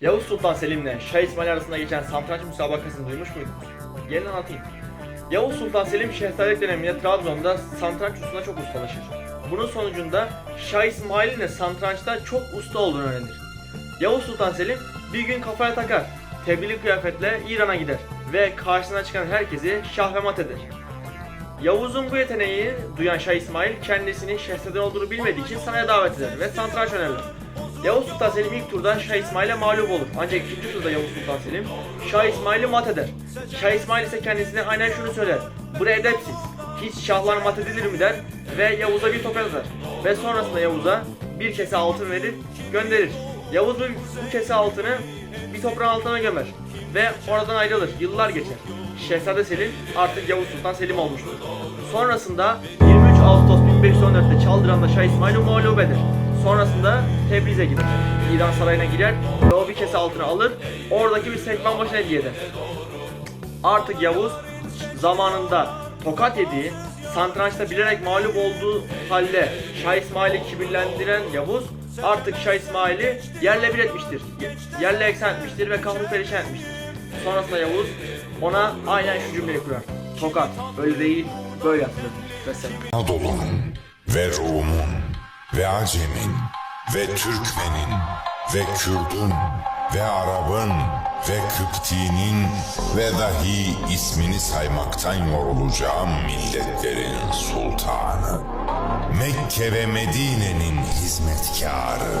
Yavuz Sultan Selim'le Şah İsmail arasında geçen satranç müsabakasını duymuş muydunuz? Gelin anlatayım. Yavuz Sultan Selim şehzadelik döneminde Trabzon'da satranç ustasına çok ustalaşır. Bunun sonucunda Şah İsmail'in de satrançta çok usta olduğunu öğrenir. Yavuz Sultan Selim bir gün kafaya takar, tebdili kıyafetle İran'a gider ve karşısına çıkan herkesi şah ve mat eder. Yavuz'un bu yeteneği duyan Şah İsmail kendisini şehzade olduğunu bilmediği için saraya davet eder ve satranç önerir. Yavuz Sultan Selim ilk turda Şah İsmail'e mağlup olur. Ancak ikinci turda Yavuz Sultan Selim Şah İsmail'i mat eder. Şah İsmail ise kendisine aynen şunu söyler. Bu edepsiz. Hiç şahlar mat edilir mi der ve Yavuz'a bir tokat atar. Ve sonrasında Yavuz'a bir kese altın verir, gönderir. Yavuz bu, bu kese altını bir toprağın altına gömer ve oradan ayrılır. Yıllar geçer. Şehzade Selim artık Yavuz Sultan Selim olmuştur. Sonrasında 23 Ağustos 1514'te Çaldıran'da Şah İsmail'i mağlup eder. Sonrasında Tebriz'e gider. İran sarayına girer ve o bir kese altını alır. Oradaki bir sekban başına hediye eder. Artık Yavuz zamanında tokat yediği, satrançta bilerek mağlup olduğu halde Şah İsmail'i kibirlendiren Yavuz artık Şah İsmail'i yerle bir etmiştir. Yerle eksen etmiştir ve kahru perişan etmiştir. Sonrasında Yavuz ona aynen şu cümleyi kurar. Tokat öyle değil böyle yapılır. Mesela. Anadolu'nun ve Rum'un ve Acem'in ve Türkmen'in ve Kürd'ün ve Arap'ın ve Kıpti'nin ve dahi ismini saymaktan yorulacağım milletlerin sultanı. Mekke ve Medine'nin hizmetkarı.